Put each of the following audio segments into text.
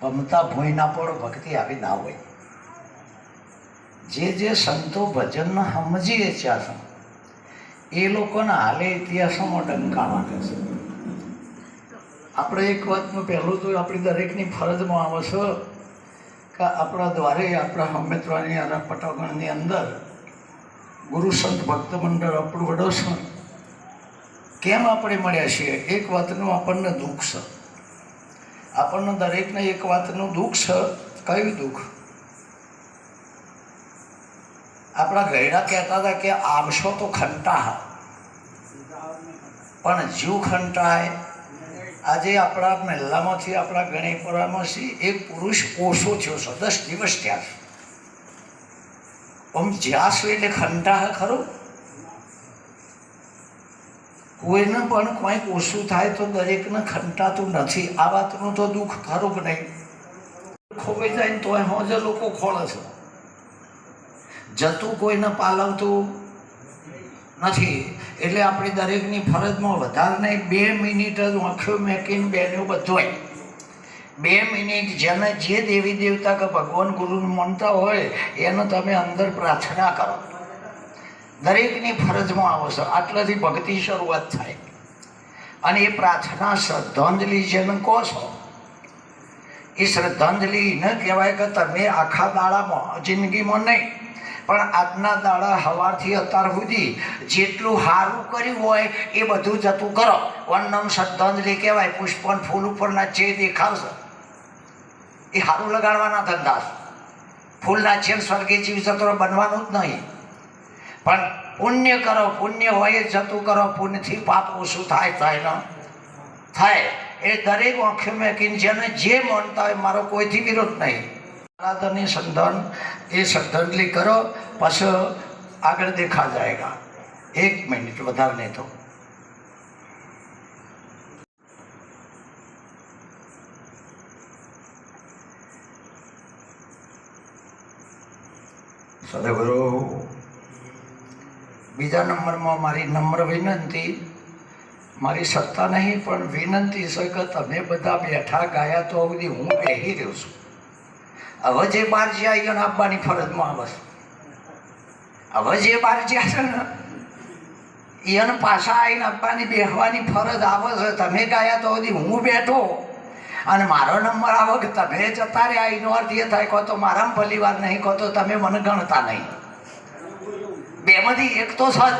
પમતા ભોયના પર ભક્તિ આવી ના હોય. જે જે સંતો ભજન સમજીએ છીએ એ લોકોના હાલે ઇતિહાસોમાં ડંકા વાગે છે. આપણે એક વાતનું પહેલું તો આપણી દરેકની ફરજમાં આવે છે કે આપણા દ્વારે, આપણા હમેત્વાની અને પટાગણની અંદર ગુરુ સંત ભક્ત મંડળ આપણું વડો છે કેમ આપણે મળ્યા છીએ? એક વાતનું આપણને દુઃખ છે. આપણને દરેકને એક વાતનું દુઃખ છે, કયું દુઃખ? આપણા ગયડા કહેતા હતા કે આવશો તો ખંટા પણ જીવ ખંટાય? આજે આપણા મહેલામાંથી આપણા ગણેપરામાંથી એક પુરુષ ઓછો થયો છે, દસ દિવસ ત્યાં છે. આમ જ્યાં એટલે ખંટા ખરું? કોઈને પણ કંઈક ઓછું થાય તો દરેકને ખંટાતું નથી. આ વાતનું તો દુઃખ ખરું કે નહીં? ખોવાઈ જાય ને તોય હોજે લોકો ખોળે છે. જતું કોઈને પાલવતું નથી. એટલે આપણી દરેકની ફરજમાં વધારે નહીં, બે મિનિટ જ આંખો મેકીને બેન્યું બધું બે મિનિટ જેને જે દેવી દેવતા કે ભગવાન ગુરુને માનતા હોય, એનો તમે અંદર પ્રાર્થના કરો. દરેકની ફરજમાં આવો છો. આટલાથી ભક્તિ શરૂઆત થાય. અને એ પ્રાર્થના શ્રદ્ધાંજલિ જેને કહો છો. એ શ્રદ્ધાંજલિ ન કહેવાય કે તમે આખા દાડામાં, જિંદગીમાં નહીં. પણ આજના દાડા હવારથી અત્યાર સુધી જેટલું સારું કર્યું હોય એ બધું જતું કરો. વનમ શ્રદ્ધાંજલિ કહેવાય. પુષ્પન ફૂલ ઉપરના જે દેખાવશે, એ સારું લગાડવાના ધંધા. ફૂલના છેડ સ્વર્ગે જીવ જતો બનવાનું જ નહીં. પણ પુણ્ય કરો, પુણ્ય હોય જતું કરો, પુણ્યથી પાપ ઓછું થાય થાય ન. થાય. એ દરેક આંખે મેકીને જેને જે માનતા હોય મારો કોઈથી વિરોધ નહીં. આરાધનની સંધન, એ શ્રદ્ધાંજલિ કરો, પછી આગળ દેખા જાયગા એક મિનિટ, વધારે નહીં તો. સદગુરુ બીજા નંબરમાં મારી નમ્ર વિનંતી, મારી સત્તા નહીં, પણ વિનંતી છે કે તમે બધા બેઠા ગાયા તો સુધી હું બેહી રહ્યો છું. હવે જે બાર જ્યાં એને આપવાની ફરજમાં આવે છે હવે જે બાર જે છે ને એને પાછા આવીને આપવાની બેહવાની ફરજ આવે છે. તમે ગાયા તો સુધી હું બેઠો. અને મારો નંબર આવે કે તમે જતા રહ્યા, એનો અર્થ એ થાય કહો તો મારામાં ભલી વાર નહીં કહો તો તમે મને ગણતા નહીં. બેમાંથી એક તો સજ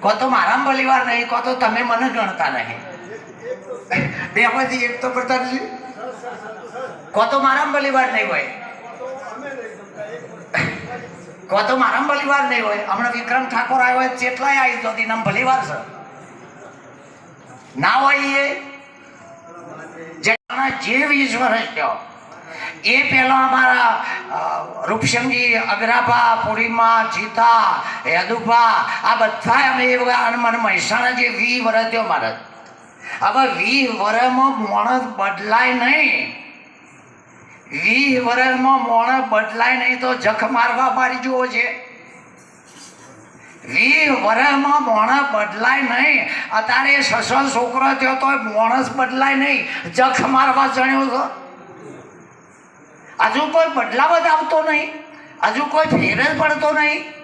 કો તો મારા બલિવાર નહીં, કો તો તમે મને ગણતા નહીં. બેમાંથી એક તો પ્રતાપજી. કો તો મારા બલિવાર નહીં હોય. કો તો મારા બલિવાર નહીં હોય. હમણાં વિક્રમ ઠાકોર આવ્યો હોય, ચેટલાય આવી તો એનામાં ભલીવાર છે? ના હોય એ? જેના જે વીસ વર્ષ થયો એ પહેલા અમારા રૂપસિંહજી અગ્રાભા પૂર્ણિમા જીતા યદુભા આ બધા અમે એ મને મહેસાણા જે વી વર્ષ થયો મારે હવે વી વર્ષમાં માણસ બદલાય નહીં. વી વરસમાં મોણ બદલાય નહીં તો જખ મારવા મારી જુઓ છે વી વરસમાં મોણસ બદલાય નહીં. અત્યારે સસલ છોકરો થયો તો મોણસ બદલાય નહીં. જખ મારવા જણ્યો છો હજુ કોઈ બદલાવ આવતો નહીં. હજુ કોઈ ફેર જ પડતો નહીં.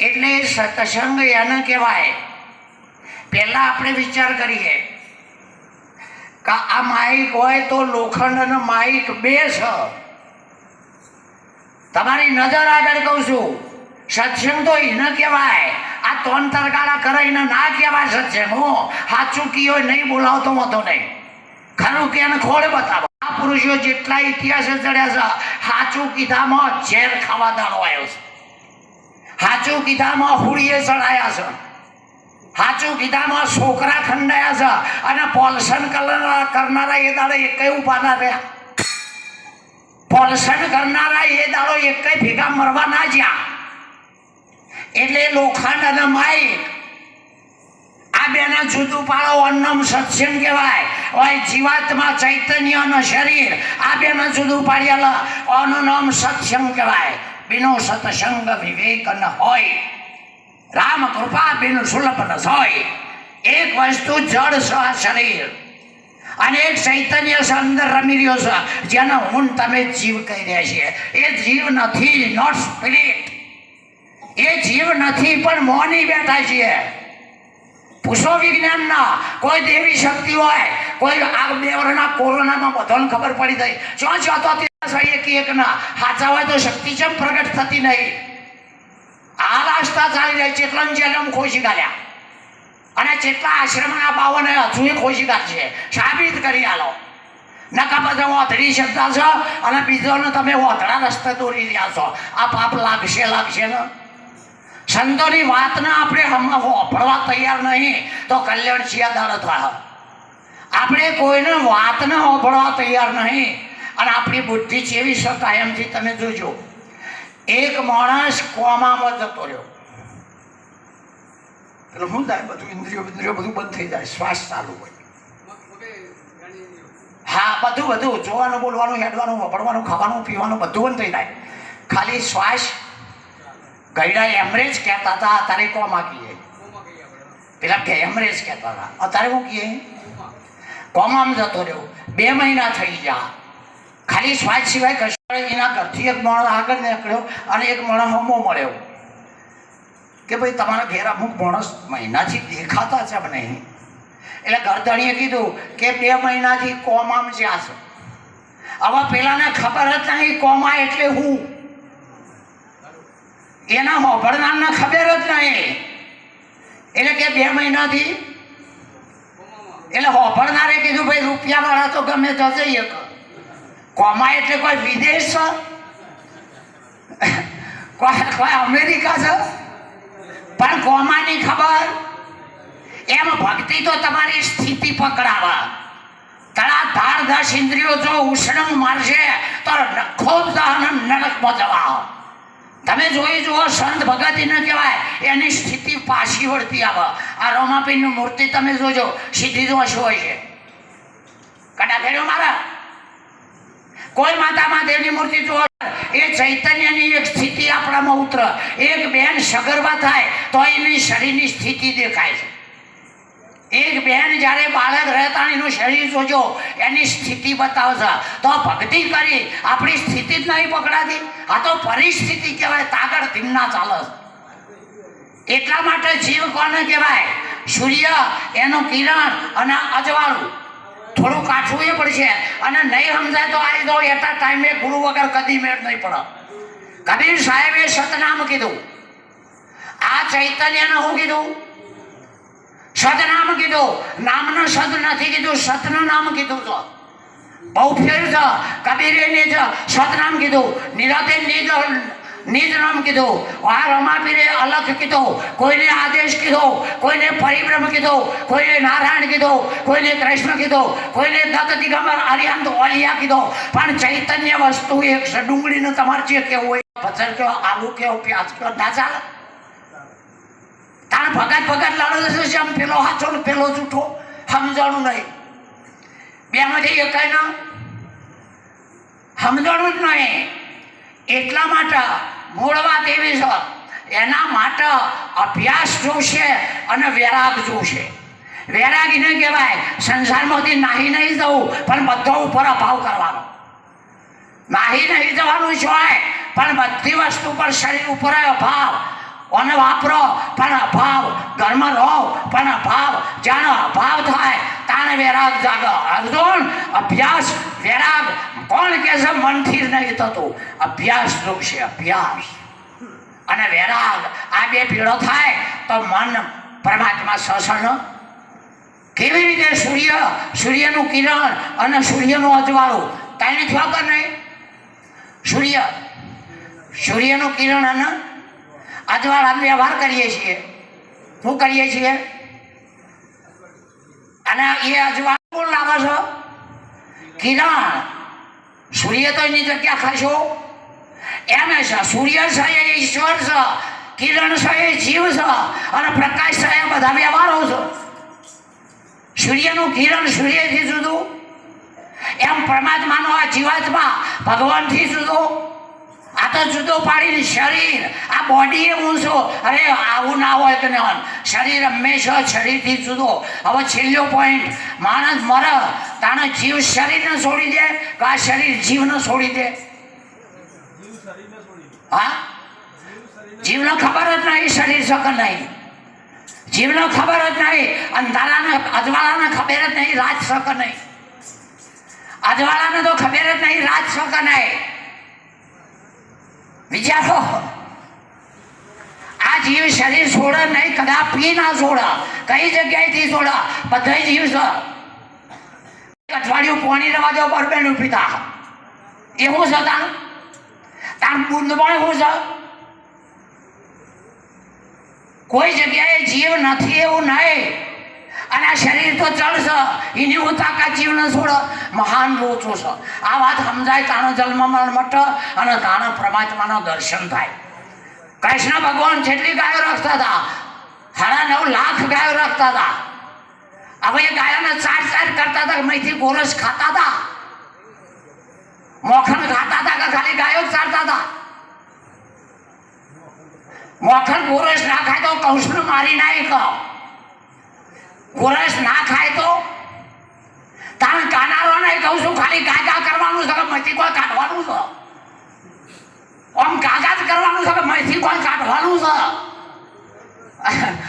એટલે સત્સંગ એને કહેવાય. પહેલાં આપણે વિચાર કરીએ કે આ માઇક હોય તો લોખંડ અને બે છે. તમારી નજર આગળ કહું છું. સત્સંગ તો એને કહેવાય. આ ત્રણ તરકારા કરે એને ના કહેવાય સત્સંગ. હું સાચું હોય નહીં બોલાવતો હતો નહીં. ખરું કે એને ખોડ બતાવો? આ પુરુષો જેટલા ઇતિહાસે ચડ્યા છે સાચું કીધામાં ઝેર ખાવા દાડો આવ્યો છે. સાચું કીધામાં હુડીએ ચડાયા છે. સાચું કીધામાં છોકરા ખંડાયા છે અને પોલ્સન કરનારા એ દાડે એક ઊભા ના રહ્યા. પોલ્સન કરનારા એ દાડો એકય ભેગા મરવા ના જ્યાં. એટલે લોખંડ અને માઇક આ બેને જુદું પાડો, અન્નમ સત્સંગ કહેવાય. હોય જીવાત્મા ચૈતન્ય શરીર, આ બેને જુદું પાડેલા, અનુનામ સત્સંગ કહેવાય. બિનો સત્સંગ વિવેક ન હોય. રામ કૃપા બિન સુલભ ન હોય. એક વસ્તુ જળ સહ શરીર. અને એક ચૈતન્ય છે અંદર રમી રહ્યો છે જેને હું તમે જીવ કહી રહ્યા છીએ. એ જીવ નથી નોટ સ્પિરિટ એ જીવ નથી, પણ મોની બેઠા છીએ. પૂછો વિજ્ઞાનના કોઈ દેવી શક્તિ હોય, કોઈ આ બે વર્ષના કોરોનામાં બધાને ખબર પડી થઈ જો ચો તો ત્યાં એક એક ના સાચા હોય તો શક્તિ જેમ પ્રગટ થતી નહીં. આ રાસ્તા ચાલી રહી એટલા જેલમ ખોશી કાઢ્યા. અને જેટલા આશ્રમના બાવને હજુ ખોશી કાઢશે સાબિત કરી આલો. નકા બધા ઓથડી શકતા છો અને બીજોને તમે ઓથડા રસ્તે દોરી રહ્યા છો. આ પાપ લાગશે લાગશે ને? સંતોની વાતને આપણે હમણાં હોભળવા તૈયાર નહીં, તો કલ્યાણ શિયાદાર થાય. આપણે કોઈને વાતને હોભળવા તૈયાર નહીં, અને આપણી બુદ્ધિ ચેવી છે કાયમથી તમે જોજો. એક માણસ કોમામાં જતો રહ્યો. એટલે શું થાય? બધું ઇન્દ્રિયો ઇન્દ્રિયો બધું બંધ થઈ જાય, શ્વાસ ચાલુ હોય. હા, બધું બધું. જોવાનું, બોલવાનું, હેડવાનું વપડવાનું ખાવાનું, પીવાનું, બધું બંધ થઈ જાય. ખાલી શ્વાસ ગયડા એમરેજ કહેતા હતા અત્યારે કોમાં કહીએ પેલા કે, એમરેજ કહેતા હતા. અત્યારે હું કહીએ કોમામ જતો રહ્યો. બે મહિના થઈ ગયા. ખાલી સ્વાદ સિવાય કશું એના ઘરથી એક માણસ આગળ નીકળ્યો અને એક માણસ હમો મળ્યો. કે ભાઈ, તમારા ઘેર અમુક માણસ મહિનાથી દેખાતા છે નહીં. એટલે ગરદણીએ કીધું કે, બે મહિનાથી કોમામ જ્યાં છે. હવે પેલાને ખબર જ નહીં કોમા એટલે હું. એના હોભળનારને ખબર જ નહીં. એટલે કે બે મહિનાથી, એટલે હોભળનારે કીધું, ભાઈ રૂપિયા વાળા તો ગમે તો એક કોમા એટલે કોઈ વિદેશ છે? કોઈ અમેરિકા છે? પણ કોમાની ખબર? એમ ભક્તિ તો તમારી સ્થિતિ પકડાવે. તળા ધાર દસ ઇન્દ્રિયો જો ઉષ્ણ મારશે, તો ખૂબ દહન નરકમાં જવા તમે જોઈ જુઓ, સંત ભગત એને કહેવાય, એની સ્થિતિ પાછી વળતી આવે. આ રોમાપીની મૂર્તિ તમે જોજો, સીધી જો શું હોય છે. કડા ફેર્યો મારા. કોઈ માતા મહાદેવની મૂર્તિ જુઓ એ ચૈતન્યની એક સ્થિતિ આપણામાં ઉતર. એક બેન સગર્ભા થાય, તો એની શરીરની સ્થિતિ દેખાય છે. એક બેન જ્યારે બાળક રહેતા એનું શરીર જોજો, એની સ્થિતિ બતાવશે તો ભક્તિ કરી, આપણી સ્થિતિ જ નહીં પકડાતી. આ તો પરિસ્થિતિ કહેવાય, તાગડ ધીમના ચાલે એટલા માટે જીવ કોને કહેવાય? સૂર્ય, એનું કિરણ અને અજવાળું. થોડું કાઠું એ પડશે. અને નહીં સમજાય તો આવી દો એટલા ટાઈમે ગુરુ વગર કદી મેળ નહીં પડે. કબીર સાહેબે સતનામ કીધું. આ ચૈતન્યને હું કીધું? સદનામ કીધું. નામનું સદ નથી કીધું, સતનું નામ કીધું તો. બહુ ફેર છે. કબીરે નિજ સતનામ કીધું. નિરાતે નિજ નિજ નામ કીધું. આ રમાપીરે અલગ કીધો. કોઈને આદેશ કીધો. કોઈને પરિભ્રમ કીધો. કોઈને નારાયણ કીધો. કોઈને કૃષ્ણ કીધો. કોઈને દત્ત દિગંબર આર્યંત ઓલિયા કીધો. પણ ચૈતન્ય વસ્તુ એક ડુંગળીનું તમારે જે કેવું હોય પથ્થર કયો? આલુ કયો? પ્યાજ કયો? ના ચાલે તાણ ભગત ભગત લાડો જશે છે, આમ પેલો હાચો ને પેલો જૂઠો, સમજાણું નહીં. બે માંથી એક ના? સમજાણું જ નહીં. એટલા માટે મૂળ વાત એવી છે. એના માટે અભ્યાસ જોશે અને વૈરાગ જોશે. વૈરાગીને કહેવાય, સંસારમાંથી નાહી નહીં જવું, પણ બધો ઉપર અભાવ કરવાનો. નાહી નહીં જવાનું હોય, પણ બધી વસ્તુ પર શરીર ઉપર અભાવ. અને વાપરો. પણ અભાવ, ઘરમાં રહો. પણ અભાવ, જાણો, અભાવ થાય. તાણે વૈરાગ જાગ. અર્જુન, અભ્યાસ, વૈરાગ. કોણ કે છે? મનથી નહીં થતું. અભ્યાસ છે અભ્યાસ. અને વૈરાગ. આ બે પીળો થાય તો મન પરમાત્મા સસણ કેવી રીતે સૂર્ય? સૂર્યનું કિરણ અને સૂર્યનું અજવાળું. તાઈને થયો નહીં? સૂર્ય. સૂર્યનું કિરણ અને અજવાળા વ્યવહાર કરીએ છીએ. શું કરીએ છીએ? અને એ અજવાળ કોણ લાવે છે? કિરણ. સૂર્ય તો એની જગ્યા ખાશો. એમ છે, સૂર્ય છે, એ ઈશ્વર છે, કિરણ છે, એ જીવ છે, અને પ્રકાશ છે, એ બધા વ્યવહારો છે. સૂર્યનું કિરણ સૂર્યથી જુદું. એમ પરમાત્માનો આ જીવાત્મા ભગવાનથી જુદો. આ તો જુદો પાડીને શરીર, આ બોડી એ હું છું અરે, આવું ના હોય કે નહીં શરીર હંમેશા શરીરથી જુદો. હવે છેલ્લો પોઈન્ટ માણસ મરે, તાણે જીવ શરીરને છોડી દે કે આ શરીર જીવને છોડી દે? હા? જીવને ખબર જ નહીં શરીર શકે નહીં. જીવને ખબર જ નહીં. અંધારાને અજવાળાને ખબર જ નહીં રાત શકે નહીં. અજવાળાને તો ખબર જ નહીં રાત શકે નહીં. વિચારો આ જીવ શરીર છોડે નહીં કદાચ પી ના છોડા, કઈ જગ્યાએથી છોડા બધા જીવ છે અઠવાડિયું પોણી રવા દો બરબેનું પિતા એવું છે તાર? તાર બુંદ પણ શું છે? કોઈ જગ્યાએ જીવ નથી, એવું નહીં. અને આ શરીર તો ચડશે એની હું તાકાત જીવને છોડો. મહાન લોચો છે. આ વાત સમજાય તાનો જન્મ મટ અને તાણો પરમાત્માનો દર્શન થાય. કૃષ્ણ ભગવાન જેટલી ગાયો રાખતા હતા, સાડા નવ લાખ ગાયો રાખતા હતા. હવે એ ગાયોને ચાર ચાર કરતા હતા મેથી ગોરસ ખાતા હતા. મોખણ ખાતા હતા કે ખાલી ગાયો ચારતા હતા. મોખણ ગોરસ ના ખાય તો કૌશલ મારી નાખી. કહો ગોરસ ના ખાય તો? તાણ કાનારો નહીં કહું છું, ખાલી ગાગા કરવાનું છે મથી કોઈ કાઢવાનું છે? આમ કાગા જ કરવાનું છે મથી કોઈ કાઢવાનું છે?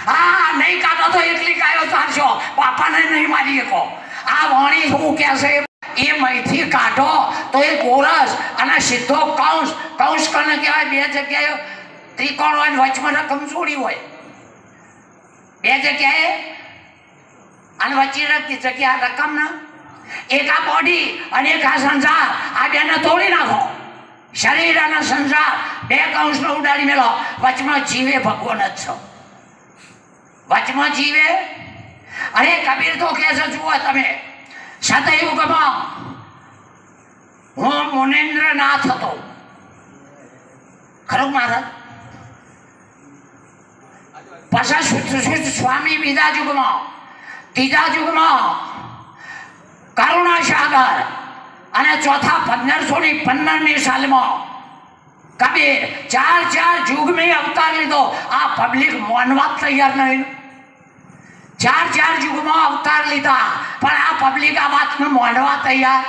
હા, નહીં કાઢો તો એટલી કાયો ચાલશો. બાપાને નહીં મારી શકો આ વાણી શું કે છે? એ મહીથી કાઢો તો એ કોરસ અને સીધો કૌંસ. કૌંસ કને કહેવાય? બે જગ્યાએ ત્રિકોણ હોય વચમાં રકમ છોડી હોય. બે જગ્યાએ અને વચ્ચે જગ્યા રકમ ના એક આ બોડી અને એક આ સંસાર. આ બેને તોડી નાખો. શરીર અને સંસાર. બે કૌંસનો ઉડાડી મેલો. વચમાં જીવે ભગવાન જ છો. વચમાં જીવે. અરે કબીર તો કહે છે, જુઓ તમે. સતયુગમાં હું મુનેન્દ્ર નાથ હતો. ખરું મહારાજ? પાછા સ્વામી બીજા યુગમાં ત્રીજા યુગમાં કરુણા સાગર અને ચોથા પંદરસો ની પંદરની સાલમાં કબીર ચાર ચાર યુગમાં અવતાર લીધો. આ પબ્લિક માનવા તૈયાર નહીં. ચાર ચાર યુગમાં અવતાર લીધા. પણ આ પબ્લિક આ વાતને માનવા તૈયાર.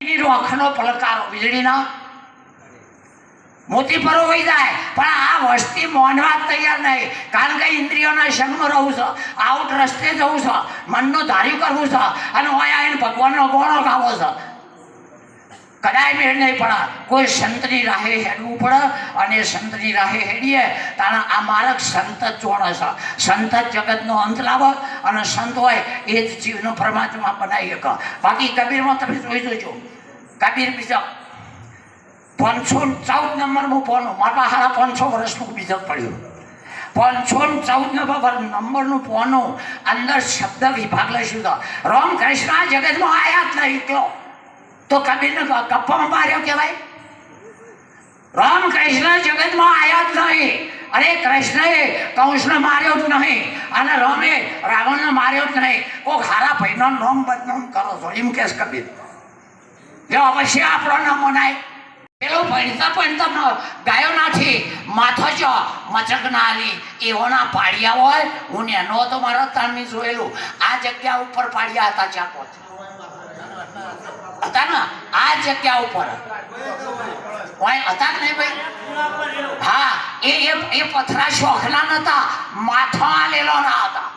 એની રોખનો પલકારો, વીજળીના મોતી પર હોઈ જાય. પણ આ વસ્તી માનવા તૈયાર નહીં. કારણ કે ઇન્દ્રિયોના સંગમાં રહું છો. આઉટ રસ્તે જવું છો. મનનું ધાર્યું કરવું છો. અને હોય આવીને ભગવાનનો ગોળો ખાવો છે. કદાય મેળ નહીં પડે. કોઈ સંતની રાહે હેડવું પડે અને સંતની રાહે હેડીએ તારા આ માર્ગ સંત જોડે છે. સંત જગતનો અંત લાવો અને સંત હોય એ જ જીવનો પરમાત્મા બનાવી શકો. બાકી કબીરમાં તમે જોઈ જોજો. કબીર બીજા પાંચસો ચૌદ નંબરનું પોનું મારા હારા પાંચસો વર્ષનું બીજક પડ્યું. પાંચસો ચૌદ નંબર નંબરનું પોનું અંદર શબ્દ વિભાગ લઈશું તો રોમ કૃષ્ણ આ જગતમાં આયા જ નહીં કયો તો કબીરને કપ્પામાં માર્યો કહેવાય. રામ કૃષ્ણ જગતમાં આયા જ નહીં. અરે કૃષ્ણએ કંસને માર્યો જ નહીં. અને રામે, રાવણને માર્યો જ નહીં. કોક હારા ભાઈનો નોમ બદનામ કરો છો. એમ કેસ કબીર. જો અવશ્ય આપણો નામ મનાય. પેલો ભણતા ભણતા ગાયો નાથી માથો જો મચક ના આલી. એવોના પાડિયા હોય, હું એનો તો મારા તાણની જોયેલું. આ જગ્યા ઉપર પાડિયા હતા ચાકો હતા ને? આ જગ્યા ઉપર. હોય હતા કે નહીં ભાઈ? હા, એ એ પથરા શોખના નતા, માથો આલેલો ના હતા.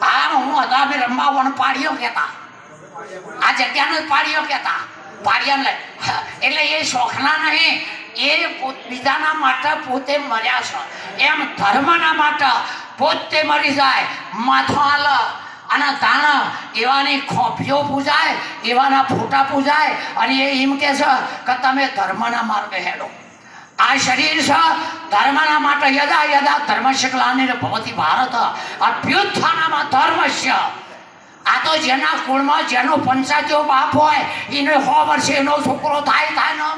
હા, હું હતા અમે રંબાવણ પાડ્યો કેતા આ જગ્યાનો પાડ્યો કહેતા. પાડ્યાને લઈ એટલે એ શોખના નહીં, એ બીજાના માટે પોતે મર્યા છે. એમ ધર્મના માટે પોતે મરી જાય. માથો હાલ અને દાણા એવાની ખોફીઓ પૂજાય, એવાના ફોટા પૂજાય અને એ એમ કે છે કે તમે ધર્મના માર્ગે હેડો. આ શરીર છે ધર્મના માટે યદા યદા ધર્મ ગ્લાનિર ભવતી ભારત અભ્યુત્થાનમાં ધર્મસ્ય આ તો જેના કુળમાં જેનો પંચાયતીઓ બાપ હોય એને સો વર્ષે એનો છોકરો થાય થાય ને?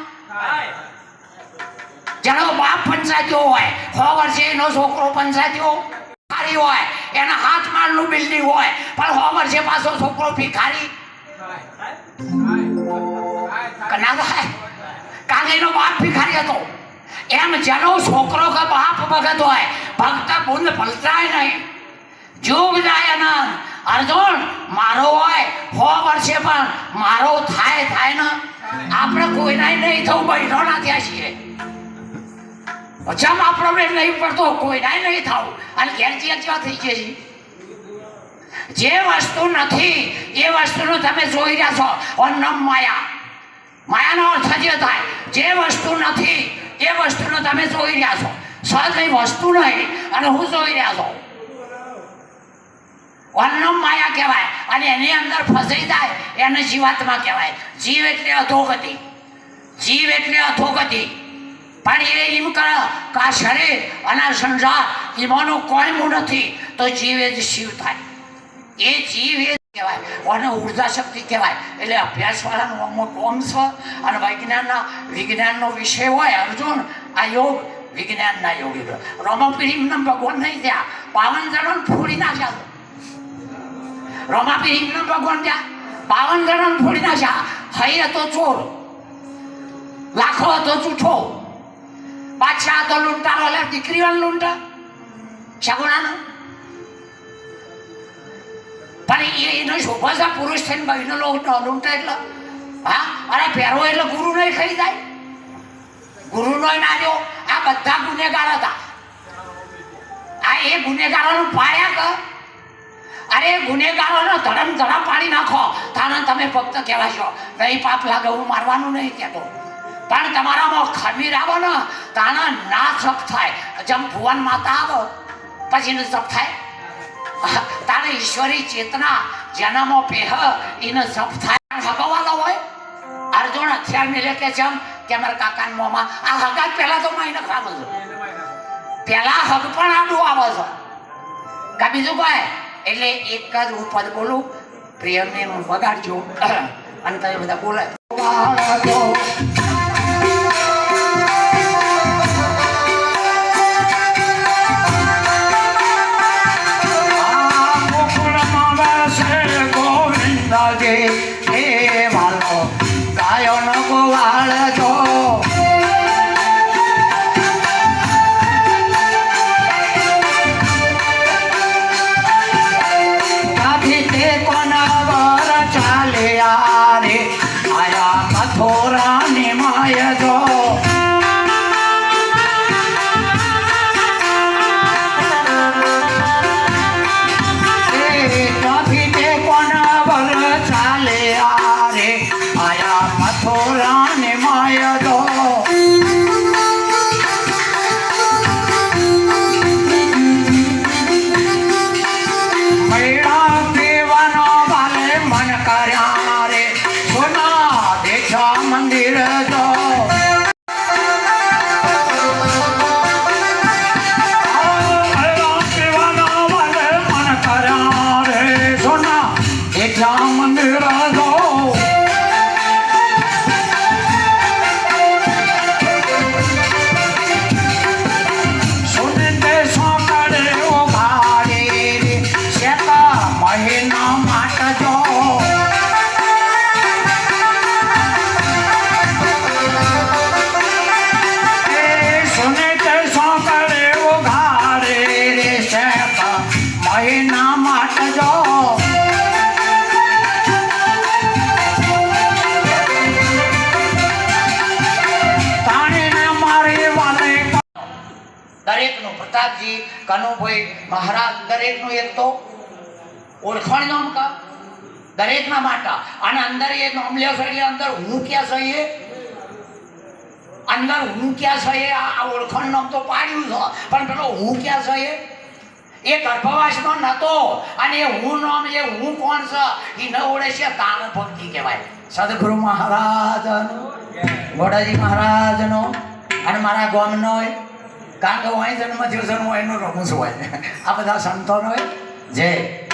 જેનો બાપ પંચાયતીઓ હોય સો વર્ષે એનો છોકરો પંચાયતીઓ ભિખારી હોય એના હાથ માળનું બિલ્ડિંગ હોય પણ સો વર્ષે પાછો છોકરો ભિખારી? કના થાય? કારણ એનો બાપ ભિખારી હતો. એમ જેનો છોકરો કે બાપ ભગત હોય ભક્ત બુંદ ભલતાય નહીં. જોગ જાય આનંદ. અર્જુન મારો હોય, હો વર્ષે પણ મારો થાય થાય ને. આપણે કોઈના નહીં થવું બહેનો ના થયા છીએ. જેમ આપણને નહીં પડતો કોઈના નહીં થવું. અને ઘેર જે જેવા થઈ ગયા છીએ જે વસ્તુ નથી, એ વસ્તુનું તમે જોઈ રહ્યા છો અન્નમ માયા. માયાનો અર્થ જે થાય, જે વસ્તુ નથી, એ વસ્તુનો તમે જોઈ રહ્યા છો. સહજ વસ્તુ નહીં, અને હું જોઈ રહ્યા છો. અન્નમ માયા કહેવાય. અને એની અંદર ફસાઈ જાય, એને જીવાત્મા કહેવાય. જીવ એટલે અધોગતિ. જીવ એટલે અધોગતિ. પણ એ એમ કરે કે આ શરીર અને આ સંસાર એમાંનું કોઈ મૂળ નથી. તો જીવ એ જ શિવ થાય. એ જીવ એ કહેવાય. અને ઊર્જા શક્તિ કહેવાય. એટલે અભ્યાસવાળાનું અમુક અંશ અને વૈજ્ઞાનના વિજ્ઞાનનો વિષય હોય અર્જુન, આ યોગ વિજ્ઞાનના યોગી. રોમપીરીમના ભગવાન નહીં થયા. પાવન જણ ફોડી નાખ્યા. રોમાપીરીમના ભગવાન ત્યાં પાવન જણન ફોડી નાખ્યા. હૈ હતો ચોર. લાખો હતો જૂઠો. પાછા હતો લૂંટારો એટલે દીકરીઓ લૂંટા. શગુણાનો પણ એ એનો શોભા પુરુષ થઈને બહેનો લૂંટા એટલે. હા? અરે પહેરવો એટલે ગુરુ નહીં ખાઈ જાય. ગુરુ નો નાજો આ બધા ગુનેગાર હતા. આ એ ગુનેગારોનું પાયા કર. અરે ગુનેગારોનો ધડમ ધડા પાડી નાખો. કારણ તમે ફક્ત કહેવાશો નહીં પાપ લાગે હું મારવાનું નહીં કહેતો. પણ તમારામાં ખમીર આવો ને તાના ના જપ થાય. જેમ ભુવન માતા આવો પછી જપ થાય. તારે ઈશ્વરી ચેતના જેનામાં પેહ એને જપ થાય. હગવાલો હોય. અર્જુન હથિયાર મિલે કે જેમ કે મારા કાકાના મોમાં. આ હગા પહેલા તો માઈને ખાવ છું. પહેલા હગ પણ આડું આવે છે. કા બીજું કહે એટલે એક જ હું પદ બોલું પ્રિયમને હું વગાડજો. અને તમે બધા બોલાય. મંદિર દો દરેકનું પ્રતાપજી, કનુભાઈ મહારાજ દરેકનું એક તો ઓળખાણ નામ કા? દરેકના માટા. અને અંદર એ નામ છે એટલે અંદર હું ક્યાં છે એ? અંદર હું ક્યાં છે એ? આ ઓળખાણ નામ તો પાડ્યું છે. પણ પેલો હું ક્યાં છે એ? એ ગર્ભવાસમાં નતો. અને એ હું નામ એ હું કોણ છે? એ ન ઓળે છે તાલ ભક્તિ કહેવાય. સદગુરુ મહારાજનો, ગોડાજી મહારાજનો અને મારા ગામનો કારણ કે હું અહીં જન્મ થયો છે, હું એનું રમું છું આ બધા સંતોનો જય.